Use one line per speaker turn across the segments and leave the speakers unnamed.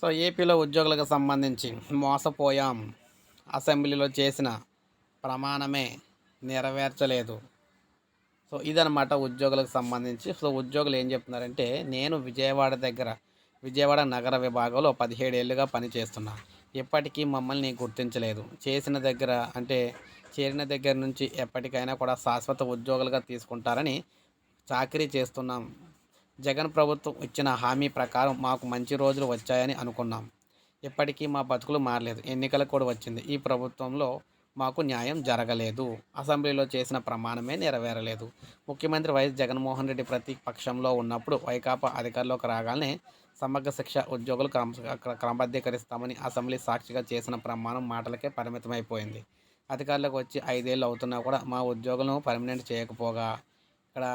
So ఏపీలో ఉద్యోగులకు సంబంధించి మోసపోయాం. అసెంబ్లీలో చేసిన ప్రమాణమే నెరవేర్చలేదు. సో ఇదనమాట ఉద్యోగులకు సంబంధించి. సో ఉద్యోగులు ఏం చెప్తున్నారంటే నేను విజయవాడ దగ్గర విజయవాడ నగర విభాగంలో పదిహేడేళ్ళుగా పనిచేస్తున్నా. ఇప్పటికీ మమ్మల్ని గుర్తించలేదు. చేసిన దగ్గర అంటే చేరిన దగ్గర నుంచి ఎప్పటికైనా కూడా శాశ్వత ఉద్యోగులుగా తీసుకుంటారని చాకరీ చేస్తున్నాం. జగన్ ప్రభుత్వం ఇచ్చిన హామీ ప్రకారం మాకు మంచి రోజులు వచ్చాయని అనుకున్నాం. ఇప్పటికీ మా బతుకులు మారలేదు. ఎన్నికలు కూడా వచ్చింది. ఈ ప్రభుత్వంలో మాకు న్యాయం జరగలేదు. అసెంబ్లీలో చేసిన ప్రమాణమే నెరవేరలేదు. ముఖ్యమంత్రి వైఎస్ జగన్మోహన్ రెడ్డి ప్రతి పక్షంలో ఉన్నప్పుడు వైకాపా అధికారంలోకి రాగానే సమగ్ర శిక్ష ఉద్యోగులు క్రమ క్రమబద్ధీకరిస్తామని అసెంబ్లీ సాక్షిగా చేసిన ప్రమాణం మాటలకే పరిమితమైపోయింది. అధికారులకు వచ్చి ఐదేళ్ళు అవుతున్నా కూడా మా ఉద్యోగులను పర్మనెంట్ చేయకపోగా ఇక్కడ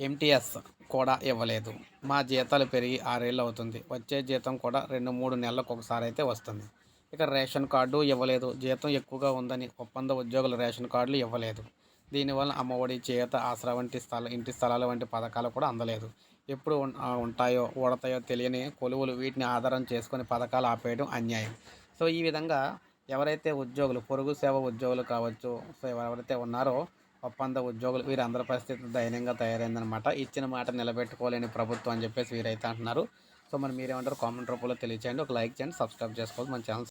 ఎంటీఎస్ కూడా ఇవ్వలేదు. మా జీతాలు పెరిగి ఆరేళ్ళు అవుతుంది. వచ్చే జీతం కూడా రెండు మూడు నెలలకు ఒకసారి అయితే వస్తుంది. ఇక రేషన్ కార్డు ఇవ్వలేదు. జీతం ఎక్కువగా ఉందని ఒప్పంద ఉద్యోగులు రేషన్ కార్డులు ఇవ్వలేదు. దీనివల్ల అమ్మఒడి చేత ఆసరా వంటి స్థల ఇంటి స్థలాలు వంటి పథకాలు కూడా అందలేదు. ఎప్పుడు ఉంటాయో ఉడతాయో తెలియని కొలువులు వీటిని ఆధారం చేసుకొని పథకాలు ఆపేయడం అన్యాయం. సో ఈ విధంగా ఎవరైతే ఉద్యోగులు పొరుగు సేవ ఉద్యోగులు కావచ్చు సో ఎవరైతే ఉన్నారో ఒప్పంద ఉద్యోగులు వీరందరి పరిస్థితి దయనీయంగా తయారైందనమాట ఇచ్చిన మాట నిలబెట్టుకోలేని ప్రభుత్వం అని చెప్పేసి వీరైతే అంటున్నారు. సో మరి మీరేమంటారు? కామెంట్ రూపంలో తెలియచేయండి. ఒక లైక్ చేయండి. సబ్స్క్రైబ్ చేసుకోవాలి మన ఛానల్